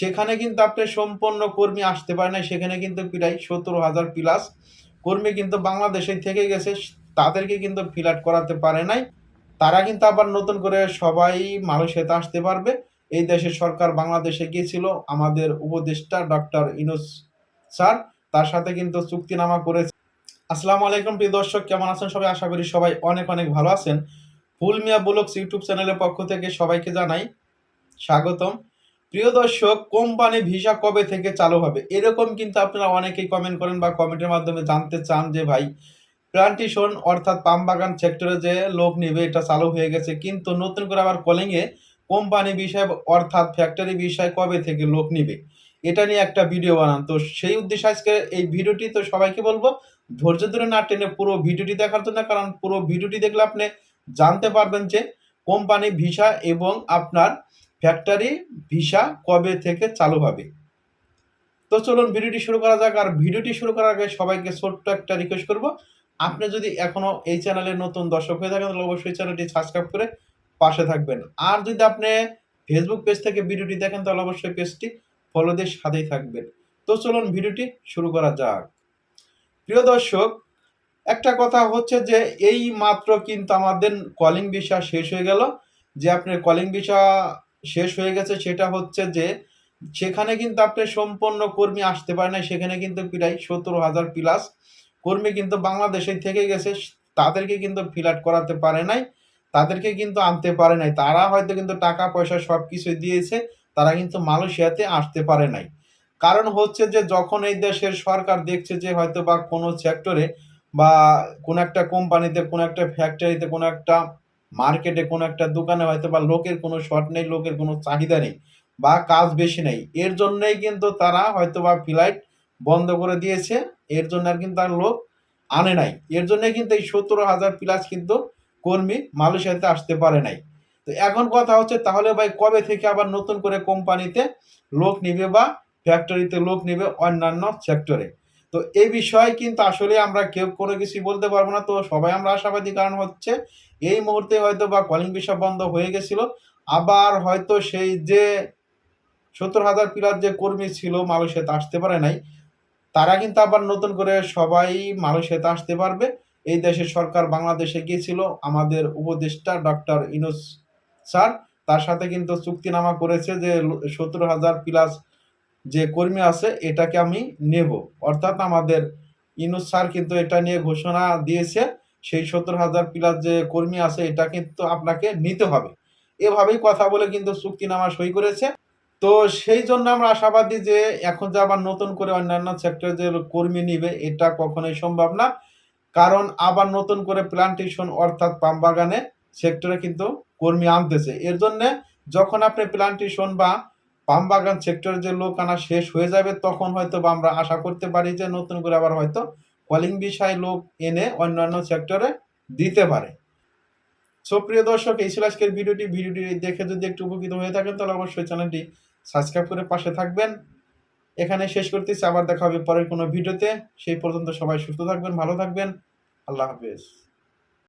সেখানে কিন্তু আপনি সম্পন্ন কর্মী আসতে পারে না সেখানে কিন্তু প্রায় সতেরো হাজার প্লাস কর্মী কিন্তু বাংলাদেশে থেকে গেছে। তাদেরকে কিন্তু ফিল করাতে পারে নাই। তারা কিন্তু আবার নতুন করে সবাই মালয়েশিয়াতে আসতে পারবে। এই দেশের সরকার বাংলাদেশে গিয়েছিল। আমাদের উপদেষ্টা ডক্টর ইনুস স্যার তার সাথে কিন্তু চুক্তিনামা করেছে। আসসালামু আলাইকুম, প্রিয় দর্শক, কেমন আছেন সবাই? আশা করি সবাই অনেক অনেক ভালো আছেন। ফুল মিয়া ব্লগস ইউটিউব চ্যানেলের পক্ষ থেকে সবাইকে জানাই স্বাগতম। প্রিয় দর্শক, কোম্পানি ভিসা কবে থেকে চালু হবে? এরকম কিন্তু আপনারা অনেকেই কমেন্ট করেন বা কমেন্টের মাধ্যমে জানতে চান যে ভাই প্লান্টেশন অর্থাৎ পাম বাগান সেক্টরে যে লোক নেবে, এটা চালু হয়ে গেছে। কিন্তু নতুন করে আবার কলিংয়ে কোম্পানি বিষয় অর্থাৎ ফ্যাক্টরি বিষয় কবে থেকে লোক নিবে? এটা নিয়ে একটা ভিডিও বানান। তো সেই উদ্দেশ্যে আজকে এই ভিডিওটি তো সবাইকে বলব, ধৈর্য ধরে না টেনে পুরো ভিডিওটি দেখার জন্য, কারণ পুরো ভিডিওটি দেখলে আপনি জানতে পারবেন যে কোম্পানি ভিসা এবং আপনার ফ্যাক্টরি, ভিসা কবে থেকে চালু হবে? তো চলুন ভিডিওটি শুরু করা যাক। আর ভিডিওটি শুরু করার আগে সবাইকে ছোট্ট একটা রিকোয়েস্ট করব। আপনি যদি এখনও এই চ্যানেলে নতুন দর্শক হয়ে থাকেন, তাহলে অবশ্যই চ্যানেলটি সাবস্ক্রাইব করে পাশে থাকবেন। আর যদি আপনি ফেসবুক পেজ থেকে ভিডিওটি দেখেন, তাহলে অবশ্যই পেজটি ফলো দিয়ে সাথেই থাকবেন। তো চলুন ভিডিওটি শুরু করা যাক। প্রিয় দর্শক, একটা কথা হচ্ছে যে, এই মাত্র কিন্তু আমাদের কলিং ভিসা শেষ হয়ে গেল। যে আপনার কলিং ভিসা শেষ হয়ে গেছে, সেটা হচ্ছে যে, সেখানে কিন্তু আপনি সম্পন্ন কর্মী আসতে পারে না সেখানে কিন্তু প্রায় সতেরো হাজার প্লাস কর্মী কিন্তু বাংলাদেশে থেকে গেছে, তাদেরকে কিন্তু ফিল করাতে পারে নাই, তাদেরকে কিন্তু আনতে পারে নাই, তারা হয়তো কিন্তু টাকা পয়সা সব কিছু দিয়েছে, তারা কিন্তু মালয়েশিয়াতে আসতে পারে নাই। কারণ হচ্ছে যে, যখন এই দেশের সরকার দেখছে যে হয়তো বা কোনো সেক্টরে বা কোনো একটা কোম্পানিতে কোনো একটা ফ্যাক্টরিতে কোনো একটা মার্কেটে কোনো একটা দোকানে হয়তো বা লোকের কোনো শর্ট নেই, লোকের কোনো চাহিদা নেই বা কাজ বেশি নেই। এর জন্যই কিন্তু তারা হয়তো বা ফ্লাইট বন্ধ করে দিয়েছে। এর জন্য আর কিন্তু আর লোক আনে নাই। এর জন্য কিন্তু এই সতেরো হাজার প্লাস কিন্তু কর্মী মালয়েশিয়াতে আসতে পারে নাই। তো এখন কথা হচ্ছে, তাহলে ভাই কবে থেকে আবার নতুন করে কোম্পানিতে লোক নিবে বা ফ্যাক্টরিতে লোক নিবে অন্যান্য সেক্টরে তো এই বিষয়ে কিন্তু আসলে আমরা কেউ কোনো কিছু বলতে পারব না। তো সবাই আমরা আশাবাদী, কারণ হচ্ছে এই মুহূর্তে হয়তো বা কলিং বিষয় বন্ধ হয়ে গেছিল। আবার হয়তো সেই যে সত্তর হাজার পিলার যে কর্মী ছিল মালয়েশিয়াতে আসতে পারে নাই, তারা কিন্তু আবার নতুন করে সবাই মালয়েশিয়াতে আসতে পারবে। এই দেশের সরকার বাংলাদেশে গিয়েছিল। আমাদের উপদেষ্টা ডক্টর ইনুস স্যার, তার সাথে কিন্তু চুক্তিনামা করেছে যে সত্তর হাজার প্লাস যে কর্মী আছে, এটাকে আমি নেব। অর্থাৎ আমাদের ইনুস স্যার কিন্তু এটা নিয়ে ঘোষণা দিয়েছে, সেই সত্তর হাজার প্লাস যে কর্মী আছে, এটা কিন্তু আপনাকে নিতে হবে। এভাবেই কথা বলে কিন্তু চুক্তিনামা সই করেছে। তো সেই জন্য আমরা আশাবাদী যে এখন যে আবার নতুন করে অন্যান্য সেক্টরে যে কর্মী নিবে, এটা কখনোই সম্ভব না। কারণ আবার নতুন করে প্লান্টেশন অর্থাৎ পাম বাগানে সেক্টরে কিন্তু কর্মী আনতেছে। এর জন্যে যখন আপনি প্লান্টেশন বা বাগান সেক্টরে যে লোক আনা শেষ হয়ে যাবে, তখন হয়তো বা আমরা আশা করতে পারি যে নতুন করে আবার হয়তো কলিং বিষয় লোক এনে অন্যান্য সেক্টরে দিতে পারে। সো প্রিয় দর্শক, এই ছিল আজকের ভিডিওটি। ভিডিওটি দেখে যদি একটু উপকৃত হয়ে থাকেন, তাহলে অবশ্যই চ্যানেলটি সাবস্ক্রাইব করে পাশে থাকবেন। এখানে শেষ করতেছি। আবার দেখা হবে পরের কোনো ভিডিওতে। সেই পর্যন্ত সবাই সুস্থ থাকবেন, ভালো থাকবেন। আল্লাহ হাফেজ।